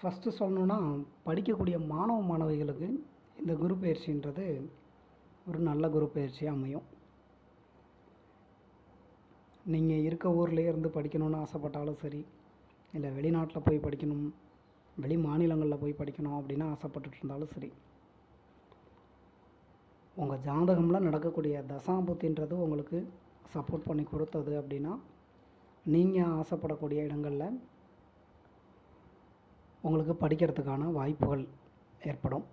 First சொல்லணுன்னா படிக்கக்கூடிய மாணவ மாணவிகளுக்கு இந்த குரு பயிற்சின்றது ஒரு நல்ல குரு பயிற்சியாக அமையும். நீங்கள் இருக்க ஊர்லேயே இருந்து படிக்கணும்னு ஆசைப்பட்டாலும் சரி இல்லை வெளிநாட்டில் போய் படிக்கணும் வெளி மாநிலங்களில் போய் படிக்கணும் அப்படின்னு ஆசைப்பட்டுட்டு இருந்தாலும் சரி உங்கள் ஜாதகமில் நடக்கக்கூடிய தசாபுத்தின்றது உங்களுக்கு சப்போர்ட் பண்ணி கொடுத்தது அப்படின்னா நீங்கள் ஆசைப்படக்கூடிய இடங்களில் உங்களுக்கு படிக்கிறதுக்கான வாய்ப்புகள் ஏற்படும்.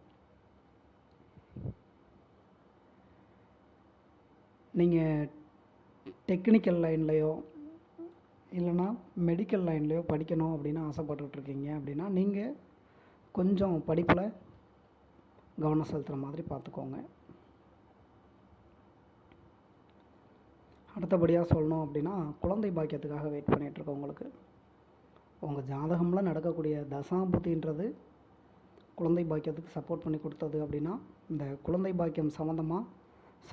நீங்கள் டெக்னிக்கல் லைன்லேயோ இல்லைன்னா மெடிக்கல் லைன்லேயோ படிக்கணும் அப்படின்னு ஆசைப்பட்டுருக்கீங்க அப்படின்னா நீங்கள் கொஞ்சம் படிப்பில் கவனம் செலுத்துகிற மாதிரி பார்த்துக்கோங்க. அடுத்தபடியாக சொல்லணும் அப்படின்னா குழந்தை பாக்கியத்துக்காக வெயிட் பண்ணிகிட்ருக்கவங்களுக்கு உங்கள் ஜாதகமில் நடக்கக்கூடிய தசாபுத்தின்றது குழந்தை பாக்கியத்துக்கு சப்போர்ட் பண்ணி கொடுத்தது அப்படின்னா இந்த குழந்தை பாக்கியம் சம்மந்தமாக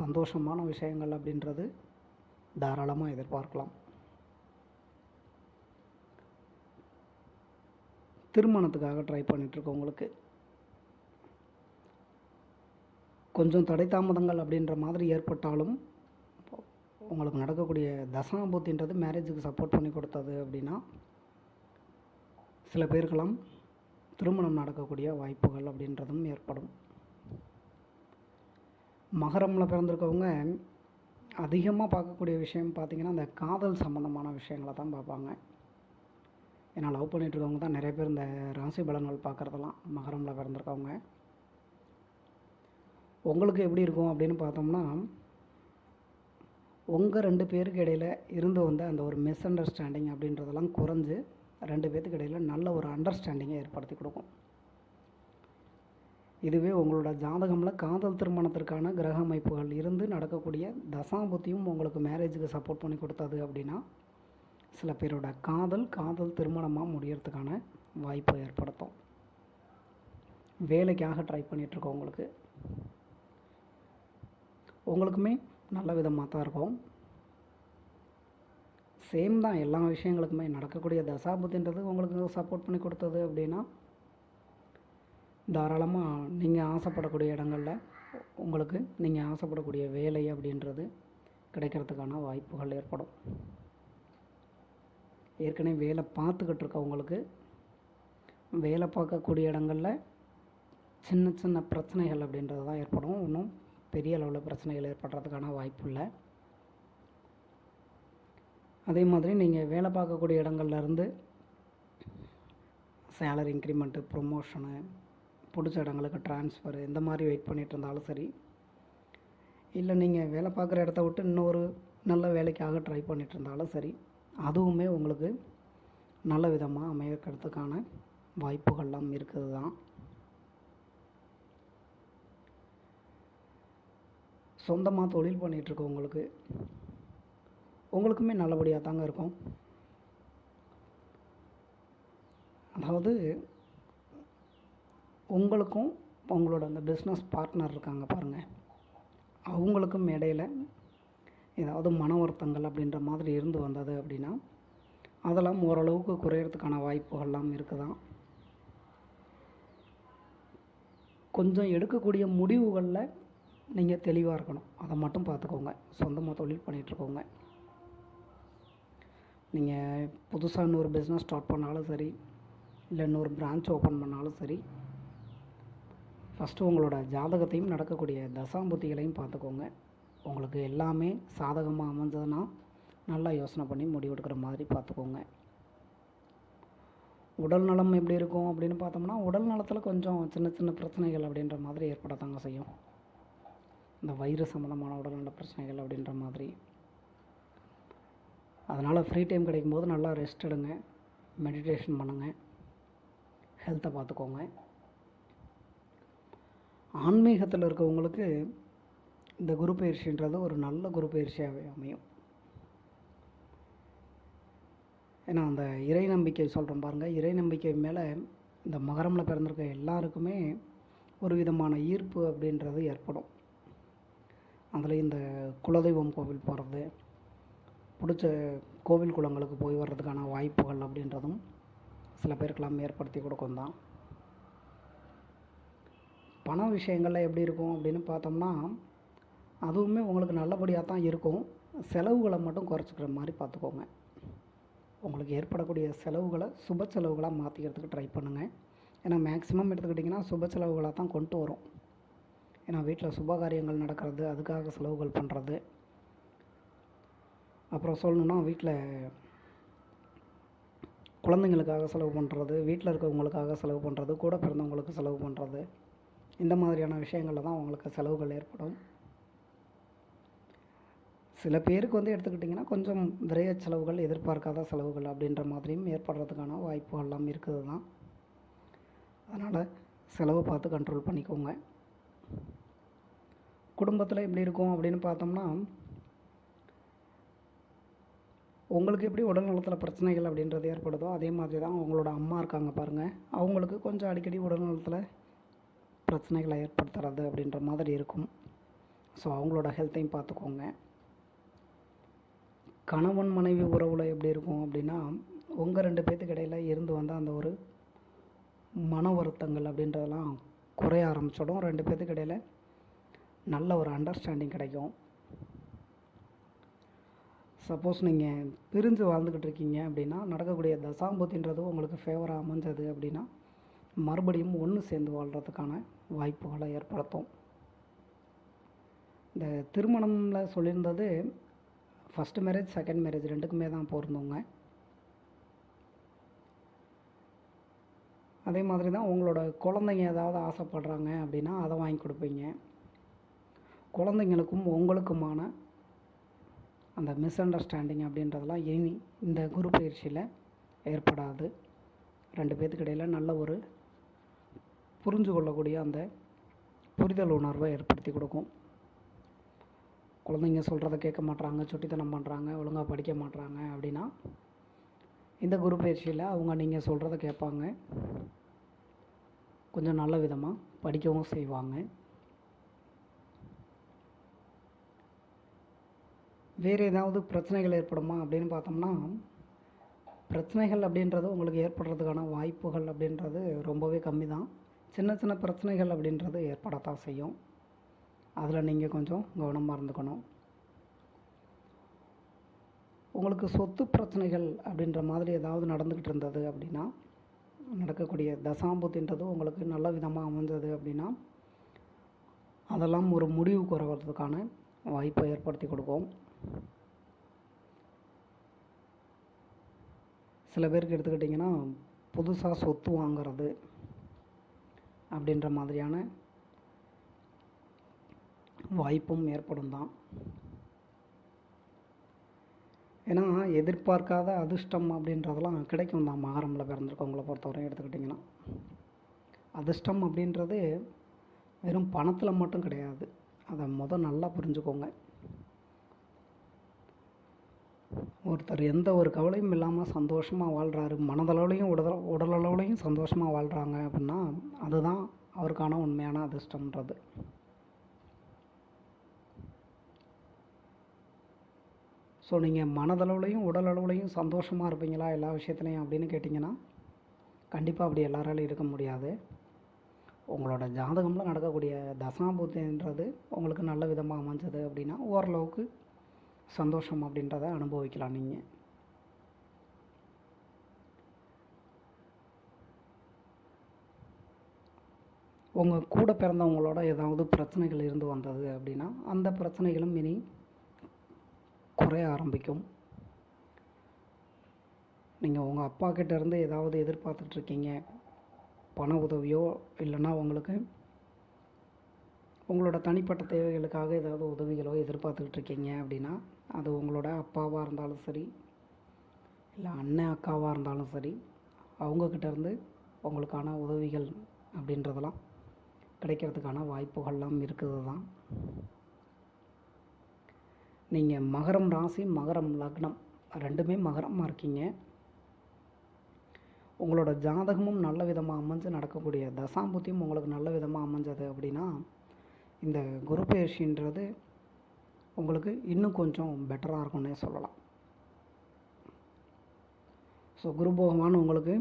சந்தோஷமான விஷயங்கள் அப்படின்றது தாராளமாக எதிர்பார்க்கலாம். திருமணத்துக்காக ட்ரை பண்ணிகிட்ருக்கவங்களுக்கு கொஞ்சம் தடை தாமதங்கள் அப்படின்ற மாதிரி ஏற்பட்டாலும் உங்களுக்கு நடக்கக்கூடிய தசாபூத்தின்றது மேரேஜுக்கு சப்போர்ட் பண்ணி கொடுத்தது அப்படின்னா சில பேருக்கெல்லாம் திருமணம் நடக்கக்கூடிய வாய்ப்புகள் அப்படின்றதும் ஏற்படும். மகரமில் பிறந்திருக்கவங்க அதிகமாக பார்க்கக்கூடிய விஷயம் பார்த்திங்கன்னா இந்த காதல் சம்மந்தமான விஷயங்களை தான் பார்ப்பாங்க. ஏன்னா லவ் பண்ணிகிட்ருக்கவங்க தான் நிறைய பேர் இந்த ராசி பலன்கள் பார்க்குறதெல்லாம் மகரமில் பிறந்திருக்கவங்க. உங்களுக்கு எப்படி இருக்கும் அப்படின்னு பார்த்தோம்னா உங்கள் ரெண்டு பேருக்கு இடையில் இருந்து வந்த அந்த ஒரு மிஸ் அண்டர்ஸ்டாண்டிங் அப்படின்றதெல்லாம் குறைஞ்சு ரெண்டு பேர்த்துக்கு இடையில் நல்ல ஒரு அண்டர்ஸ்டாண்டிங்கை ஏற்படுத்தி கொடுக்கும். இதுவே உங்களோட ஜாதகமில் காதல் திருமணத்திற்கான கிரக அமைப்புகள் இருந்து நடக்கக்கூடிய தசாபுத்தியும் உங்களுக்கு மேரேஜுக்கு சப்போர்ட் பண்ணி கொடுத்தது அப்படின்னா சில பேரோட காதல் காதல் திருமணமாக முடியறதுக்கான வாய்ப்பை ஏற்படுத்தும். வேலைக்காக ட்ரை பண்ணிகிட்ருக்கோம் உங்களுக்கு உங்களுக்குமே நல்ல விதமாக தான் இருக்கும். சேம் தான். எல்லா விஷயங்களுக்குமே நடக்கக்கூடிய தசாபுத்தின்றது உங்களுக்கு சப்போர்ட் பண்ணி கொடுத்தது அப்படின்னா தாராளமாக நீங்கள் ஆசைப்படக்கூடிய இடங்களில் உங்களுக்கு நீங்கள் ஆசைப்படக்கூடிய வேலை அப்படின்றது கிடைக்கிறதுக்கான வாய்ப்புகள் ஏற்படும். ஏற்கனவே வேலை பார்த்துக்கிட்டு இருக்கவங்களுக்கு வேலை பார்க்கக்கூடிய இடங்களில் சின்ன சின்ன பிரச்சனைகள் அப்படின்றது தான் ஏற்படும். இன்னும் பெரிய அளவில் பிரச்சனைகள் ஏற்படுறதுக்கான வாய்ப்பு இல்லை. அதே மாதிரி நீங்கள் வேலை பார்க்கக்கூடிய இடங்கள்லேருந்து சேலரி இன்க்ரிமெண்ட்டு ப்ரொமோஷனு பிடிச்ச இடங்களுக்கு ட்ரான்ஸ்ஃபர் இந்த மாதிரி வெயிட் பண்ணிகிட்டு இருந்தாலும் சரி இல்லை நீங்கள் வேலை பார்க்குற இடத்த விட்டு இன்னொரு நல்ல வேலைக்காக ட்ரை பண்ணிகிட்டு இருந்தாலும் சரி அதுவுமே உங்களுக்கு நல்ல விதமாக அமையக்கிறதுக்கான வாய்ப்புகள்லாம் இருக்குது தான் சொந்தமாக தொழில் பண்ணிகிட்ருக்கவங்களுக்கு உங்களுக்குமே நல்லபடியாக தாங்க இருக்கும். அதாவது உங்களுக்கும் உங்களோட அந்த பிஸ்னஸ் பார்ட்னர் இருக்காங்க பாருங்கள் அவங்களுக்கும் இடையில் ஏதாவது மன வருத்தங்கள் அப்படின்ற மாதிரி இருந்து வந்தது அப்படின்னா அதெல்லாம் ஓரளவுக்கு குறையிறதுக்கான வாய்ப்புகள்லாம் இருக்குதான். கொஞ்சம் எடுக்கக்கூடிய முடிவுகளில் நீங்கள் தெளிவாக இருக்கணும். அதை மட்டும் பார்த்துக்கோங்க. சொந்தமாக தொழில் பண்ணிகிட்ருக்கோங்க நீங்கள் புதுசாக இன்னொரு பிஸ்னஸ் ஸ்டார்ட் பண்ணாலும் சரி இல்லை இன்னொரு பிரான்ச் ஓப்பன் பண்ணாலும் சரி ஃபஸ்ட்டு உங்களோட ஜாதகத்தையும் நடக்கக்கூடிய தசாம்புத்திகளையும் பார்த்துக்கோங்க. உங்களுக்கு எல்லாமே சாதகமாக அமைஞ்சதுன்னா நல்லா யோசனை பண்ணி முடிவெடுக்கிற மாதிரி பார்த்துக்கோங்க. உடல் நலம் எப்படி இருக்கும் அப்படின்னு பார்த்தோம்னா உடல் நலத்தில் கொஞ்சம் சின்ன சின்ன பிரச்சனைகள் அப்படின்ற மாதிரி ஏற்படத்தாங்க செய்யும். இந்த வயிறு சம்மந்தமான உடல்நல பிரச்சனைகள் அப்படின்ற மாதிரி. அதனால் ஃப்ரீ டைம் கிடைக்கும்போது நல்லா ரெஸ்ட் எடுங்க. மெடிடேஷன் பண்ணுங்கள் ஹெல்த்தை பார்த்துக்கோங்க. ஆன்மீகத்தில் இருக்கவங்களுக்கு இந்த குரு பயிற்சின்றது ஒரு நல்ல குரு பயிற்சியாகவே அமையும். ஏன்னா அந்த இறை நம்பிக்கை சொல்கிறோம் பாருங்கள் இறை நம்பிக்கை மேலே இந்த மகரமில் பிறந்திருக்க எல்லாருக்குமே ஒரு விதமான ஈர்ப்பு அப்படின்றது ஏற்படும். அதில் இந்த குலதெய்வம் கோவில் போகிறது பிடிச்ச கோவில் குளங்களுக்கு போய் வர்றதுக்கான வாய்ப்புகள் அப்படின்றதும் சில பேருக்கெல்லாம் ஏற்படுத்தி கொடுக்கும் தான். பண விஷயங்களில் எப்படி இருக்கும் அப்படின்னு பார்த்தோம்னா அதுவுமே உங்களுக்கு நல்லபடியாக தான் இருக்கும். செலவுகளை மட்டும் குறைச்சிக்கிற மாதிரி பார்த்துக்கோங்க. உங்களுக்கு ஏற்படக்கூடிய செலவுகளை சுப செலவுகளாக மாற்றிக்கிறதுக்கு ட்ரை பண்ணுங்கள் ஏன்னா மேக்ஸிமம் எடுத்துக்கிட்டிங்கன்னா சுப செலவுகளாக தான் கொண்டு வரும். ஏன்னா வீட்டில் சுப காரியங்கள் நடக்கிறது அதுக்காக செலவுகள் பண்ணுறது அப்புறம் சொல்லணுன்னா வீட்டில் குழந்தைங்களுக்காக செலவு பண்ணுறது வீட்டில் இருக்கவங்களுக்காக செலவு பண்ணுறது கூட பிறந்தவங்களுக்கு செலவு பண்ணுறது இந்த மாதிரியான விஷயங்களில் தான் அவங்களுக்கு செலவுகள் ஏற்படும். சில பேருக்கு வந்து எடுத்துக்கிட்டிங்கன்னா கொஞ்சம் விரைய செலவுகள் எதிர்பார்க்காத செலவுகள் அப்படின்ற மாதிரியும் ஏற்படுறதுக்கான வாய்ப்புகள்லாம் இருக்குது தான். அதனால் செலவை பார்த்து கண்ட்ரோல் பண்ணிக்கோங்க. குடும்பத்தில் எப்படி இருக்கும் அப்படின்னு பார்த்தோம்னா உங்களுக்கு எப்படி உடல் நலத்தில் பிரச்சனைகள் அப்படின்றது ஏற்படுதோ அதே மாதிரி தான் அவங்களோட அம்மா இருக்காங்க பாருங்கள் அவங்களுக்கு கொஞ்சம் அடிக்கடி உடல் நலத்தில் பிரச்சனைகளை ஏற்படுத்துறது அப்படின்ற மாதிரி இருக்கும். ஸோ அவங்களோட ஹெல்த்தையும் பார்த்துக்கோங்க. கணவன் மனைவி உறவில் எப்படி இருக்கும் அப்படின்னா உங்கள் ரெண்டு பேர்த்துக்கு இடையில் இருந்து வந்தால் அந்த ஒரு மன வருத்தங்கள் அப்படின்றதெல்லாம் குறைய ஆரம்பிச்சிடும். ரெண்டு பேர்த்துக்கு இடையில நல்ல ஒரு அண்டர்ஸ்டாண்டிங் கிடைக்கும். சப்போஸ் நீங்கள் பிரிஞ்சு வாழ்ந்துக்கிட்டு இருக்கீங்க அப்படின்னா நடக்கக்கூடிய தசாம்பத்தின்றது உங்களுக்கு ஃபேவராக அமைஞ்சது அப்படின்னா மறுபடியும் ஒன்று சேர்ந்து வாழ்கிறதுக்கான வாய்ப்புகளை ஏற்படுத்தும். இந்த திருமணமில் சொல்லியிருந்தது ஃபஸ்ட் மேரேஜ் செகண்ட் மேரேஜ் ரெண்டுக்குமே தான் பொருந்தவங்க அதே மாதிரி தான் உங்களோட குழந்தைங்க ஏதாவது ஆசைப்படுறாங்க அப்படின்னா அதை வாங்கி கொடுப்பீங்க. குழந்தைங்களுக்கும் உங்களுக்குமான அந்த மிஸ் அண்டர்ஸ்டாண்டிங் அப்படின்றதெல்லாம் இனி இந்த குரு பயிற்சியில் ஏற்படாது. ரெண்டு பேர்த்துக்கு இடையில் நல்ல ஒரு புரிஞ்சு கொள்ளக்கூடிய அந்த புரிதல் உணர்வை ஏற்படுத்தி கொடுக்கும். குழந்தைங்க சொல்கிறத கேட்க மாட்றாங்க சுட்டித்தனம் பண்ணுறாங்க ஒழுங்காக படிக்க மாட்றாங்க அப்படின்னா இந்த குரு பயிற்சியில் அவங்க நீங்கள் சொல்கிறத கேட்பாங்க. கொஞ்சம் நல்ல விதமாக படிக்கவும் செய்வாங்க. வேறு ஏதாவது பிரச்சனைகள் ஏற்படுமா அப்படின்னு பார்த்தோம்னா பிரச்சனைகள் அப்படின்றது உங்களுக்கு ஏற்படுறதுக்கான வாய்ப்புகள் அப்படின்றது ரொம்பவே கம்மி தான். சின்ன சின்ன பிரச்சனைகள் அப்படின்றது ஏற்படத்தான் செய்யும். அதில் நீங்கள் கொஞ்சம் கவனமாக இருந்துக்கணும். உங்களுக்கு சொத்து பிரச்சனைகள் அப்படின்ற மாதிரி ஏதாவது நடந்துக்கிட்டு இருந்தது அப்படின்னா நடக்கக்கூடிய தசாம்புத்தின்றது உங்களுக்கு நல்ல விதமாக அமைஞ்சது அப்படின்னா அதெல்லாம் ஒரு முடிவுக்கு வரதுக்கான வாய்ப்பை ஏற்படுத்தி கொடுக்கும். சில பேருக்கு எடுத்துக்கிட்டிங்கன்னா புதுசாக சொத்து வாங்குறது அப்படின்ற மாதிரியான வாய்ப்பும் ஏற்படும் தான். ஏன்னா எதிர்பார்க்காத அதிர்ஷ்டம் அப்படின்றதெல்லாம் கிடைக்கும் தான். மகரமில் பிறந்திருக்கவங்கள பொறுத்தவரையும் எடுத்துக்கிட்டிங்கன்னா. அதிர்ஷ்டம் அப்படின்றது வெறும் பணத்தில் மட்டும் கிடையாது. அதை மொதல் நல்லா புரிஞ்சுக்கோங்க. ஒருத்தர் எந்த ஒரு கவலையும் இல்லாமல் சந்தோஷமாக வாழ்கிறாரு மனதளவுலையும் உடல் உடலளவுலையும் சந்தோஷமாக வாழ்கிறாங்க அப்படின்னா அதுதான் அவருக்கான உண்மையான அதிர்ஷ்டம்ன்றது. ஸோ நீங்கள் மனதளவுலையும் உடல் அளவுலையும் சந்தோஷமாக இருப்பீங்களா எல்லா விஷயத்துலையும் அப்படின்னு கேட்டிங்கன்னா கண்டிப்பாக அப்படி எல்லாராலையும் இருக்க முடியாது. உங்களோட ஜாதகமில் நடக்கக்கூடிய தசாபூத்தின்றது உங்களுக்கு நல்ல விதமாக அமைஞ்சது அப்படின்னா ஓரளவுக்கு சந்தோஷம் அப்படின்றத அனுபவிக்கலாம் நீங்கள் உங்கள் கூட பிறந்தவங்களோட ஏதாவது பிரச்சனைகள் இருந்து வந்தது அப்படின்னா அந்த பிரச்சனைகளும் இனி குறைய ஆரம்பிக்கும். நீங்கள் உங்கள் அப்பா கிட்டேருந்து ஏதாவது எதிர்பார்த்துட்ருக்கீங்க பண உதவியோ இல்லைன்னா உங்களுக்கு உங்களோட தனிப்பட்ட தேவைகளுக்காக ஏதாவது உதவிகளோ எதிர்பார்த்துக்கிட்டு இருக்கீங்க அப்படின்னா அது உங்களோட அப்பாவாக இருந்தாலும் சரி இல்லை அண்ணன் அக்காவாக இருந்தாலும் சரி அவங்கக்கிட்டேருந்து உங்களுக்கான உதவிகள் அப்படின்றதெல்லாம் கிடைக்கிறதுக்கான வாய்ப்புகள்லாம் இருக்குது தான் நீங்கள் மகரம் ராசி மகரம் லக்னம் ரெண்டுமே மகரமாக இருக்கீங்க. உங்களோட ஜாதகமும் நல்ல விதமாக அமைஞ்சு நடக்கக்கூடிய தசாம்புத்தியும் உங்களுக்கு நல்ல விதமாக அமைஞ்சது அப்படின்னா இந்த குரு பயிற்சின்றது உங்களுக்கு இன்னும் கொஞ்சம் பெட்டராக இருக்கும்னே சொல்லலாம். ஸோ குரு பகவான் உங்களுக்கு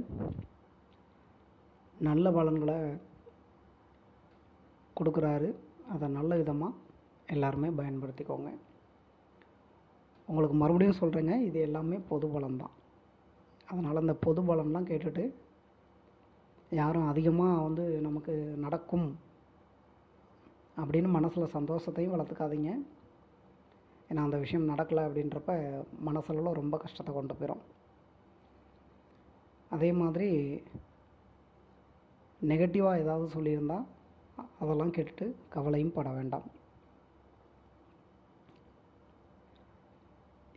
நல்ல பலன்களை கொடுக்குறாரு. அதை நல்ல விதமாக எல்லாருமே பயன்படுத்திக்கோங்க. உங்களுக்கு மறுபடியும் சொல்கிறேங்க இது எல்லாமே பொது பலம் தான். அதனால் அந்த பொது பலம்லாம் கேட்டுட்டு யாரும் அதிகமாக வந்து நமக்கு நடக்கும் அப்படின்னு மனசில் சந்தோஷத்தையும் வளர்த்துக்காதீங்க. ஏன்னா அந்த விஷயம் நடக்கலை அப்படின்றப்ப மனசளவில் ரொம்ப கஷ்டத்தை கொண்டு போயிடும் அதே மாதிரி நெகட்டிவாக ஏதாவது சொல்லியிருந்தால் அதெல்லாம் கேட்டுட்டு கவலையும் பட வேண்டாம்.